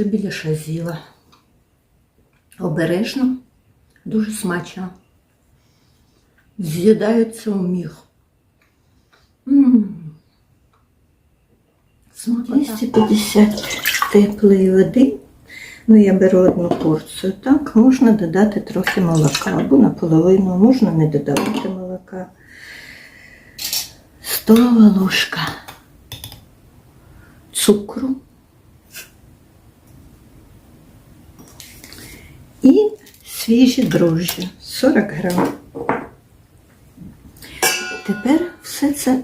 Вже три біляша з'їла. Обережно, дуже смачно. З'їдається у міг. Смакота. 250 теплої води. Ну, я беру одну порцію. Так, можна додати трохи молока або наполовину, можна не додавати молока. Столова ложка цукру. І свіжі дрожжі 40 грам. Тепер все це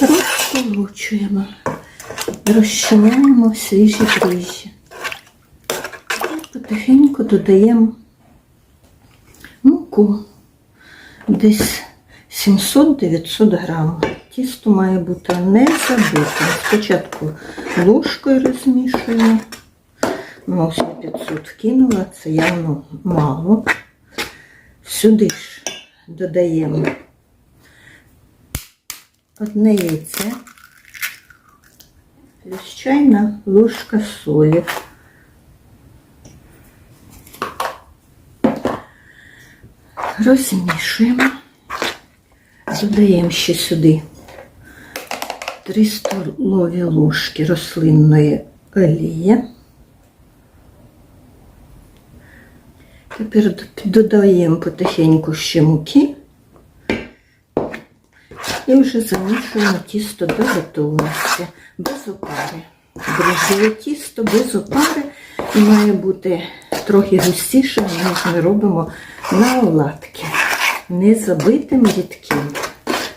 розколочуємо, розчиняємо в свіжі дріжджі. Потихеньку додаємо муку десь 700-900 грам. Тісто має бути не забитим. Спочатку ложкою розмішуємо. Ну, ось 500 вкинула, це явно мало. Сюди ж додаємо одне яйце, плюс чайна ложка солі. Розмішуємо, додаємо ще сюди 3 столові ложки рослинної олії. Тепер додаємо потихеньку ще муки і вже замішуємо тісто до готовності, без опари. Дрожжеве тісто без опари і має бути трохи густіше, ніж ми робимо на оладки. Не забитим рідким,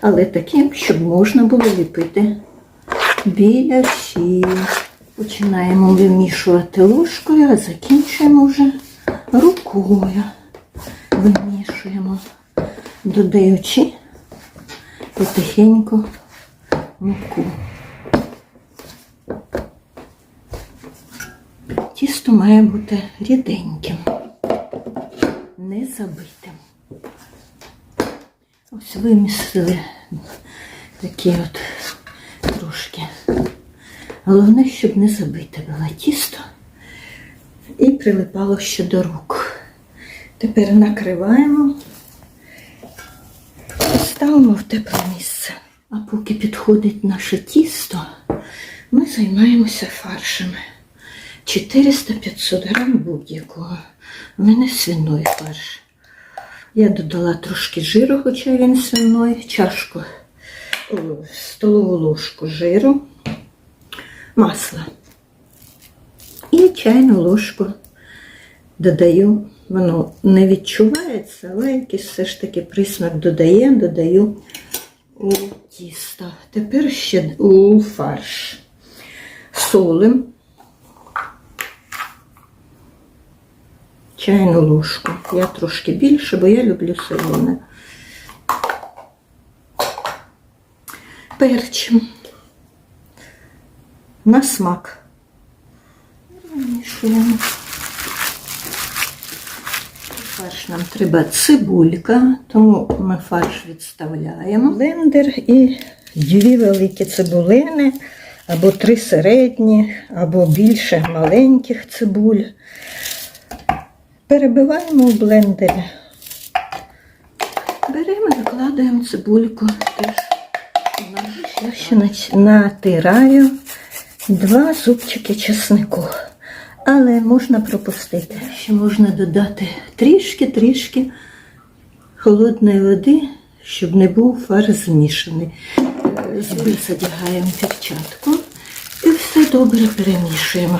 але таким, щоб можна було ліпити біля шиї. Починаємо вимішувати ложкою, а закінчуємо вже рукою. Вимішуємо, додаючи потихеньку муку. Тісто має бути ріденьким, не забитим. Ось вимісили такі от трошки. Головне, щоб не забите було тісто і прилипало ще до рук. Тепер накриваємо ставимо в тепле місце. А поки підходить наше тісто, ми займаємося фаршами. 400-500 грам будь-якого. У мене свиной фарш. Я додала трошки жиру, хоча він свиной, чашку, столову ложку жиру, масла. І чайну ложку додаю воно не відчувається, але якийсь все ж таки присмак додає, додаю у тісто. Тепер ще у фарш. Солим. Чайну ложку. Я трошки більше, бо я люблю солоне. Перчим. На смак. Вимішуємо. Фарш нам треба цибулька, тому ми фарш відставляємо. Блендер і дві великі цибулини, або три середні, або більше маленьких цибуль. Перебиваємо в блендері. Беремо, і викладаємо цибульку теж. Я ще натираю два зубчики чеснику але можна пропустити. Ще можна додати трішки-трішки холодної води, щоб не був фарш змішаний. Е, Задягаємо перчатку і все добре перемішуємо,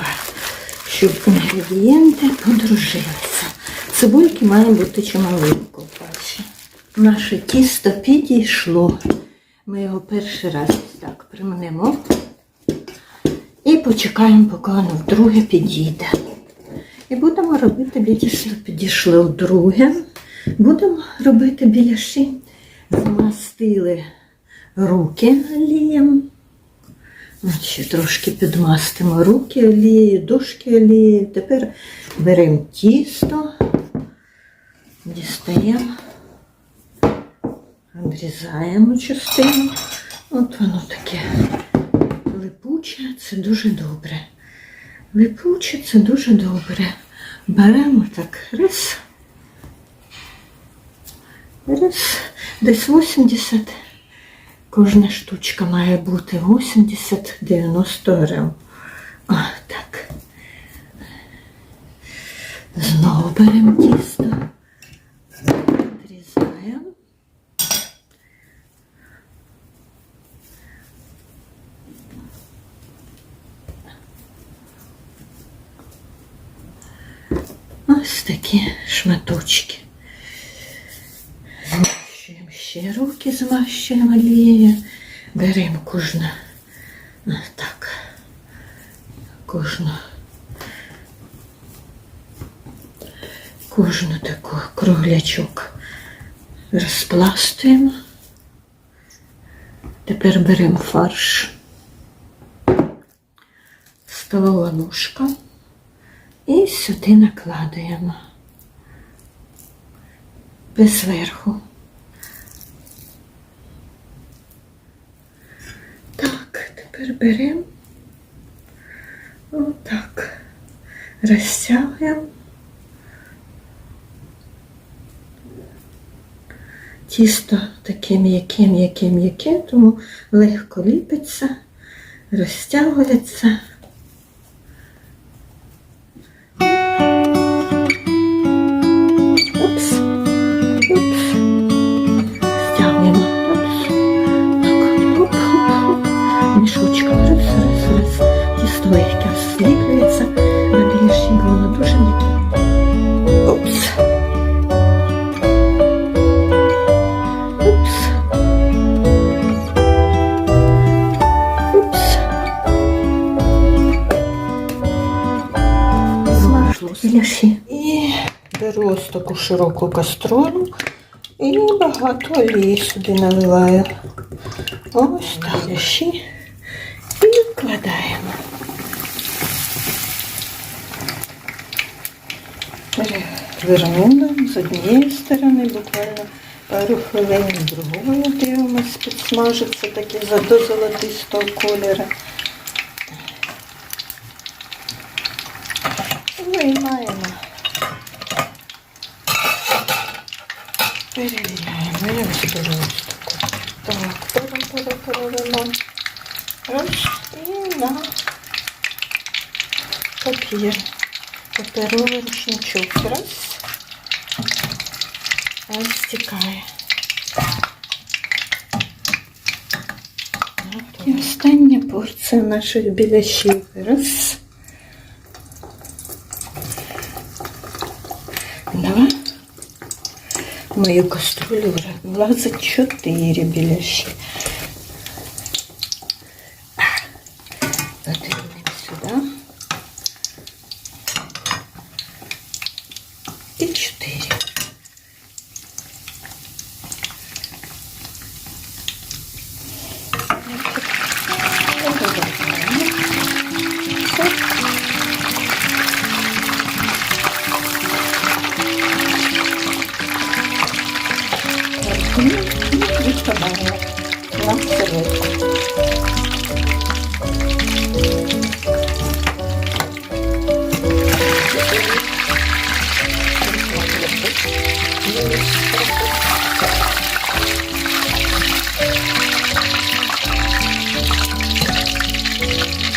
щоб інгредієнти подружилися. Цибульки має бути чималенько. Наше тісто підійшло. Ми його перший раз так примнемо. Почекаємо, поки воно вдруге підійде. І будемо робити бачите, підійшли вдруге. Будемо робити біляші. Змастили руки олієм. Ще трошки підмастимо руки олією, дошки олією. Тепер беремо тісто, дістаємо, відрізаємо частину. От воно таке липуче, це дуже добре. Випучиться дуже добре. Беремо так раз. Раз. Десь 80. Кожна штучка має бути 80-90 грам. А, так. Знову беремо тісто. Відрізаємо. Ось такі шматочки. Змащуємо ще руки, змащуємо олією. Беремо кожну. Так. Кожну. Кожну таку круглячок розпластуємо. Тепер беремо фарш. Столова ложка. І сюди накладаємо без верху. Так, тепер беремо отак, розтягуємо. Тісто таке м'яке, м'яке, м'яке, тому легко ліпиться, розтягується. Беру ось таку широку каструлю і багато олії сюди наливаю. Ось так ляші. І вкладаємо. Перевернули з однієї сторони, буквально пару хвилин, з другої дивимось, підсмажиться такі за- до золотистого кольору. Я ось беру ось таку. Так, пере, пере, перевела. Раз і на папір. Паперовий рушничок. Раз. Ось стікає. І остання порція наших біляшів. Раз. Два. Мою каструлю влазить чотири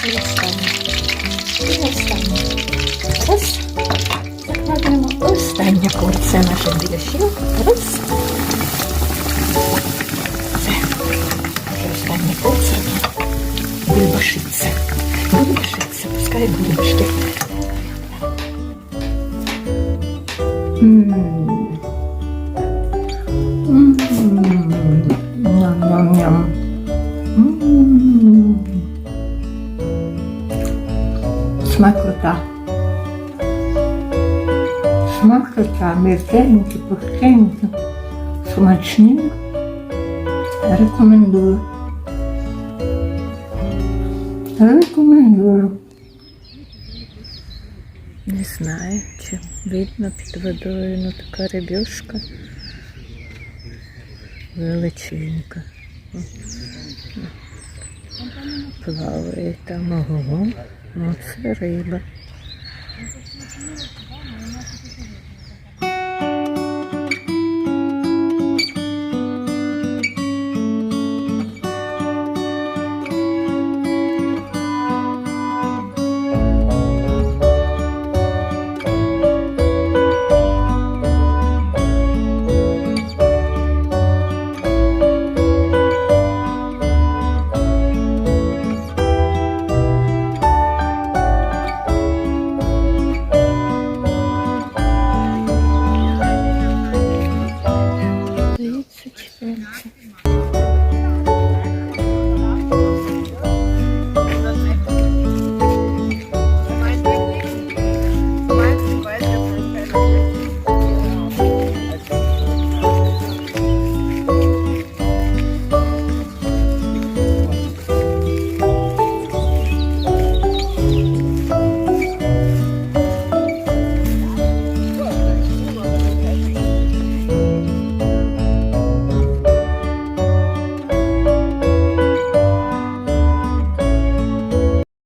Останнє. І останнє. Порція наших біляшів. Раз. Це вже остання порція. Бульбашиться. Бульбашиться. Пускай бульбашки. М. Смакота, м'якенькі, пухкенькі, смачні. Рекомендую. Рекомендую. Не знаю, чи видно під водою, ну така рибешка величенька. Плаває там ого. Оце риба.